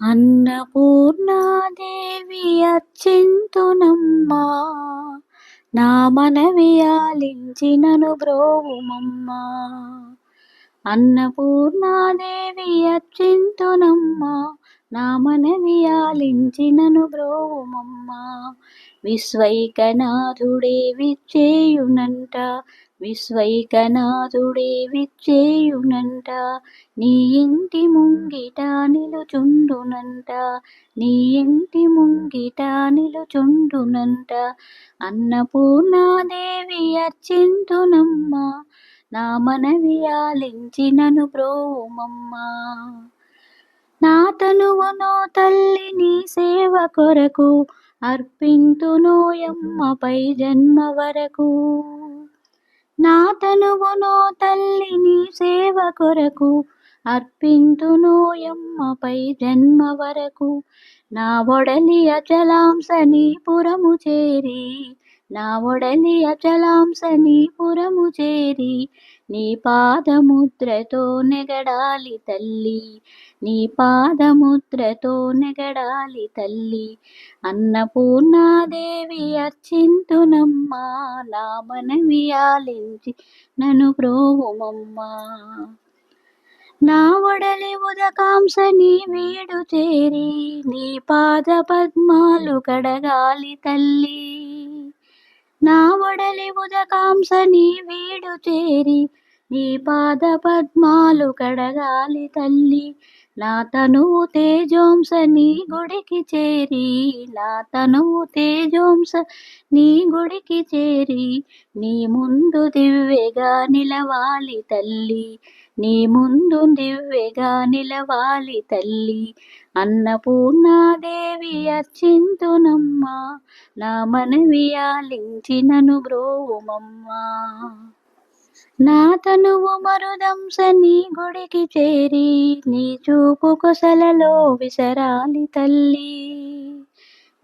అన్నపూర్ణాదేవి అచ్చింతునమ్మా నా మనవి ఆలించినను బ్రోవుమమ్మా. అన్నపూర్ణాదేవి అచ్చింతునమ్మా నా మనవి ఆలించినను బ్రోవుమమ్మా. విశ్వైకనాథుడే విచ్చేయునంట విశ్వైకనాథుడే విచ్చేయునంట నీ ఇంటి ముంగిట నిలుచుండునంట నీ ఇంటి ముంగిట నిలుచుండునంట. అన్నపూర్ణాదేవి అర్చింతునమ్మ నా మనవి ఆలించినను బ్రోమమ్మా నా తనువునో తల్లి నీ సేవ కొరకు అర్పింతునోయమ్మపై జన్మ వరకు. నా తనువునో తల్లిని సేవ కొరకు అర్పింతునోయమ్మపై జన్మ వరకు. నా ఒడలి అచలాంశని పురము చేరి నా ఒడలి అచలాంశని పురము చేరి నీ పాదముద్రతో నెగడాలి తల్లి నీ పాదముద్రతో నెగడాలి తల్లి. అన్నపూర్ణాదేవి అర్చింతునమ్మా నా మనవి ఆలించి నన్ను ప్రోవుమమ్మా. నా వడలి ఉదకాంస నీ వీడు చేరి నీ పాద పద్మాలు కడగాలి తల్లి. నా వడలి ఉదకాంస నీ వీడు చేరి నీ పాద పద్మాలు కడగాలి తల్లి. నా తేజోంస నీ గుడికి చేరి లాతను తేజోంస నీ గుడికి చేరి నీ ముందు దివ్యగా నిలవాలి తల్లి నీ ముందు దివ్యగా నిలవాలి తల్లి. అన్నపూర్ణాదేవి అర్చింతునమ్మా నా మనవి ఆలించినను బ్రోవుమమ్మా. నా తనువు మరుదంశ నీ గుడికి చేరి నీ చూపు కొసలలో విసరాలి తల్లి.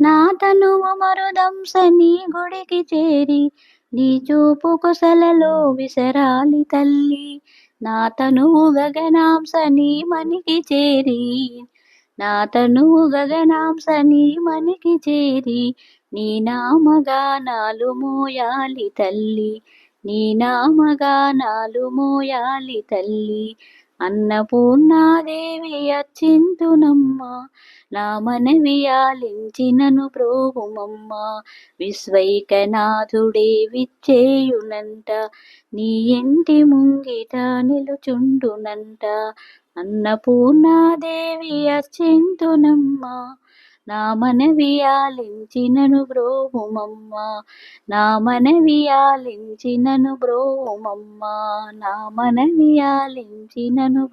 నా తనువు మరుదంశ నీ గుడికి చేరి నీ చూపు కొసలలో విసరాలి తల్లి. నా తనువు గగనాంశ నీ మనికి చేరి నా తనువు గగనాంశ నీ మనికి చేరి నీ నామగానాలు మోయాలి తల్లి. నీ నామగానాలు మోయాలి తల్లి. అన్నపూర్ణాదేవి అచ్చింతునమ్మ. నా మనవి ఆలించినను ప్రోగుమమ్మ విశ్వైకనాథుడే విచ్చేయునంట. నీ ఇంటి ముంగిట నిలుచుండునంట. అన్నపూర్ణాదేవి అచ్చిందునమ్మా నా మనవి ఆలించినను బ్రోమమ్మ నా మనవి ఆలించినను బ్రోమమ్మ నా మనవి ఆలించినను